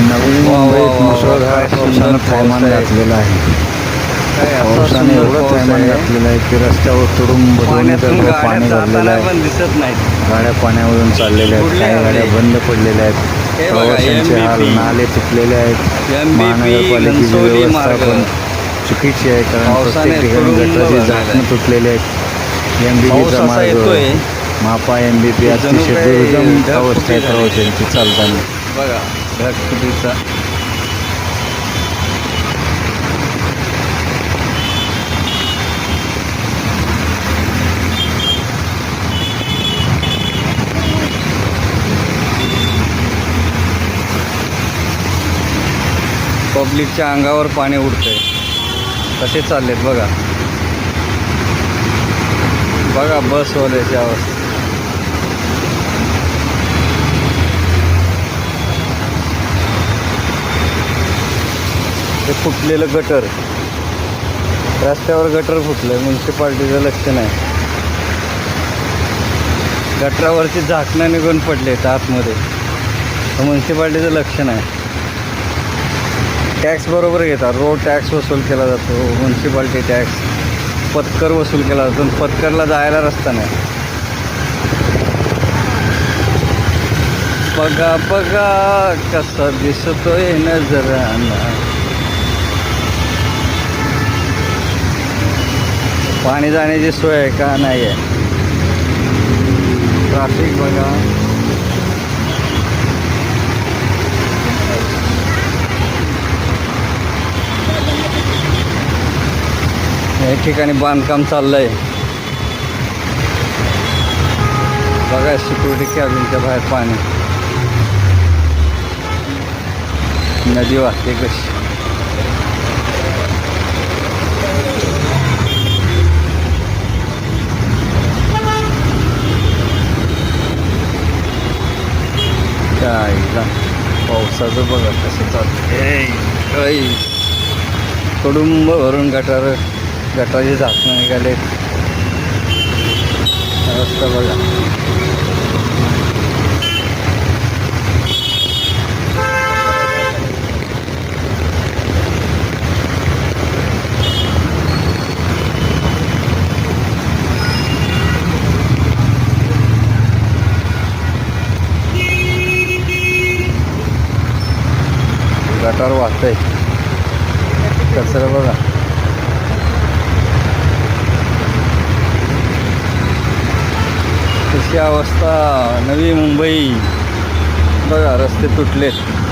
नवी वा, वा, मुंबईत वा, वा, मुसळधार पावसानं थैमान. घातलेलं आहे पावसाने एवढं थैमान आहे. घातलेलं आहे की रस्त्यावर तुडुंब दोन्ही तर्फे पाणी भरलेलं आहे दिसत गाड्या पाण्यामधून चाललेल्या आहेत काही गाड्या? बंद पडलेल्या आहेत हे प्रवाशांचे हाल. नाले तुटलेले आहेत महानगरपालिकेची व्यवस्था. पण चुकीची आहे कारण प्रत्येक ठिकाणी भरलेलं झाकणं. तुटलेले आहेत पाऊस एमबीपीचा असा मार्ग मापा एमबीपी जणू अतिशय काही दुर्गम अवस्था आहे. प्रवाशांची चालताना बघा ढगफुटीचा पब्लिकच्या अंगावर पाणी उडतंय. कसे चाललेत बघा. बघा बसवाल्याची अवस्था. ते फुटलेलं गटर. रस्त्यावर गटर फुटलं म्युन्सिपाल्टीचं लक्ष नाही. गटरावरची झाकणं निघून पडले आतमध्ये. तर म्युन्सिपाल्टीचं लक्ष नाही. टॅक्स बरोबर घेतात. रोड टॅक्स वसूल केला जातो. म्युन्सिपाल्टी टॅक्स पत्कर वसूल केला जातो. पत्करला जायला रस्ता नाही. बघा बघा कसा दिसतोय नजराना. पाणी जाण्याची सोय आहे का नाही आहे? ट्राफिक बघा. या ठिकाणी बांधकाम चाललंय. बघा सिक्युरिटी कॅबिनच्या बाहेर पाणी. नदी वाहते कशी. काय का पावसाचं बघा कसं चालतं कडुंब भरून गटार गटाचे झाकणं निघाले रस्ता बघा. गटार वाहतंय कचरा बघा. तशी अवस्था. नवी मुंबई. बघा रस्ते तुटलेत.